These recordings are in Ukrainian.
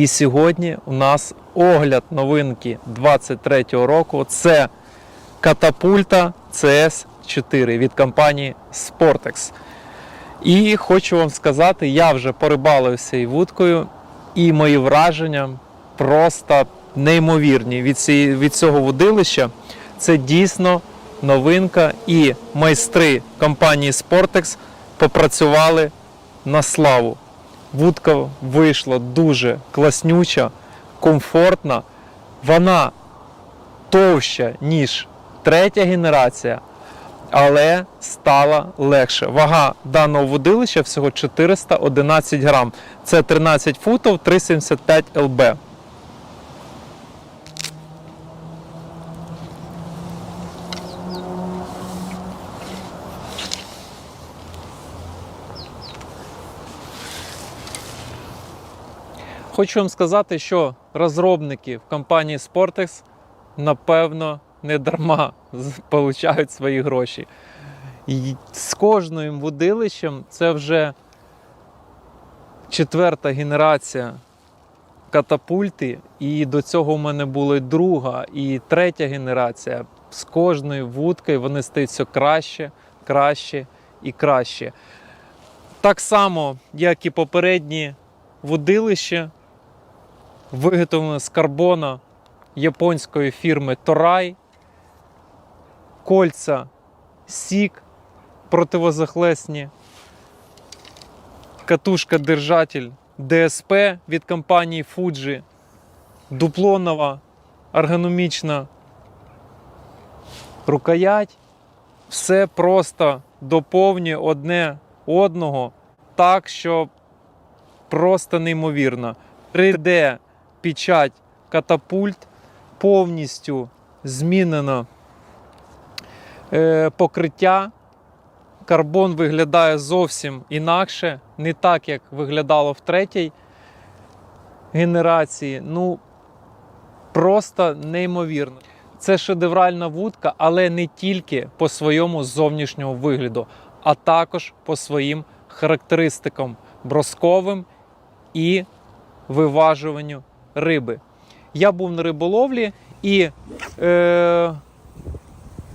І сьогодні у нас огляд новинки 23-го року. Це катапульта CS4 від компанії Sportex. І хочу вам сказати, я вже порибалився і вудкою, і мої враження просто неймовірні від, цієї, від цього вудилища. Це дійсно новинка, і майстри компанії Sportex попрацювали на славу. Вудка вийшла дуже класнюча, комфортна. Вона товща, ніж третя генерація, але стала легше. Вага даного водилища всього 411 грам. Це 13 футів 375 ЛБ. Хочу вам сказати, що розробники в компанії Sportex напевно не дарма получають свої гроші. І з кожним водилищем це вже четверта генерація катапульти, і до цього в мене була друга, і третя генерація. З кожною вудкою вони стають все краще, краще і краще. Так само, як і попередні водилища, виготовлено з карбона японської фірми Torai, кольця Сік противозахлесні, катушка держатель ДСП від компанії Fuji, дуплонова ергономічна. Рукоять. Все просто. Доповнює одне одного так, що просто неймовірно. 3D печать катапульт повністю змінено е, покриття. Карбон виглядає зовсім інакше, не так, як виглядало в третій генерації. Ну, просто неймовірно. Це шедевральна вудка, але не тільки по своєму зовнішньому вигляду, а також по своїм характеристикам бросковим і виважуванню риби. Я був на риболовлі і е,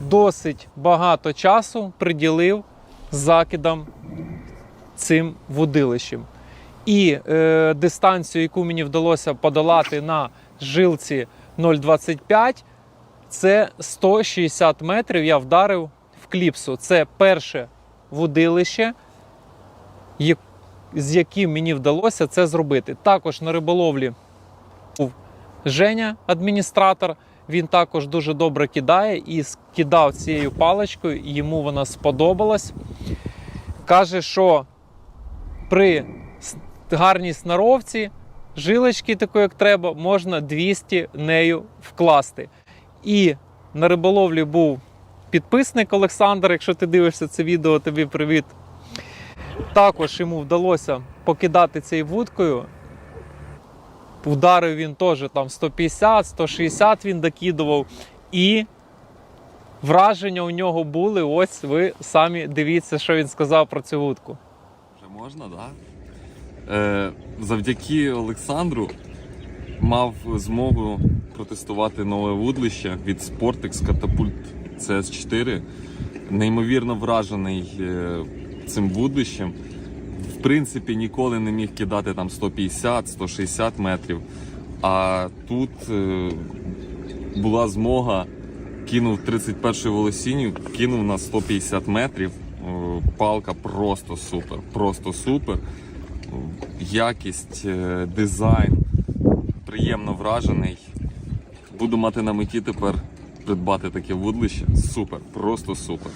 досить багато часу приділив закидам цим вудилищем. І е, дистанцію, яку мені вдалося подолати на жилці 0,25, це 160 метрів я вдарив в кліпсу. Це перше вудилище, як- з яким мені вдалося це зробити. Також на риболовлі Женя, адміністратор. Він також дуже добре кидає і кидав цією паличкою, йому вона сподобалась. Каже, що при гарній снаровці, жилочки такої, як треба, можна 200 нею вкласти. І на риболовлі був підписник Олександр. Якщо ти дивишся це відео, тобі привіт. Також йому вдалося покидати цією вудкою. Ударив він теж там 150, 160 він докидував. І враження у нього були. Ось ви самі дивіться, що він сказав про цю вудку. Вже можна, так? Да? Е, завдяки Олександру мав змогу протестувати нове вудлище від Sportex Catapult CS4. Неймовірно вражений е, цим вудлищем. В принципі, ніколи не міг кидати там 150-160 метрів. А тут е, була змога, кинув 31 волосінню, кинув на 150 метрів. Е, Палка просто супер, просто супер. Якість, е, дизайн, приємно вражений. Буду мати на меті тепер придбати таке вудлище. Супер, просто супер.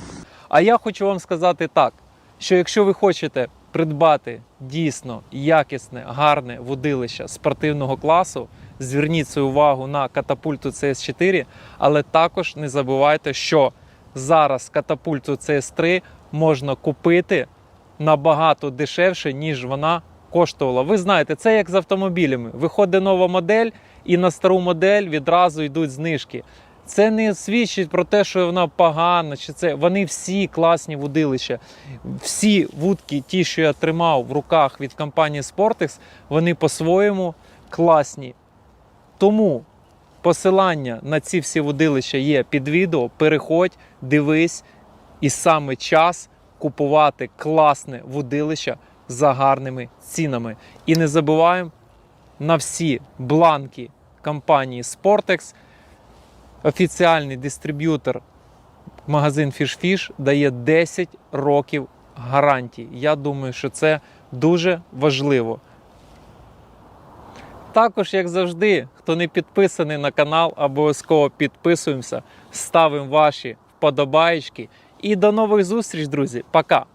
А я хочу вам сказати так: що якщо ви хочете придбати дійсно якісне, гарне водилище спортивного класу, зверніть свою увагу на катапульту CS4, але також не забувайте, що зараз катапульту CS3 можна купити набагато дешевше, ніж вона коштувала. Ви знаєте, це як з автомобілями. Виходить нова модель, і на стару модель відразу йдуть знижки. Це не свідчить про те, що вона погана, чи це вони всі класні вудилища. Всі вудки, ті, що я тримав в руках від компанії Sportex, вони по-своєму класні. Тому посилання на ці всі водилища є під відео. Переходь, дивись, і саме час купувати класне водилище за гарними цінами. І не забуваємо на всі бланки компанії Sportex. Офіціальний дистриб'ютор магазин FishFish дає 10 років гарантії. Я думаю, що це дуже важливо. Також, як завжди, хто не підписаний на канал, обов'язково підписуємося, ставимо ваші вподобаєчки. І до нових зустріч, друзі. Пока!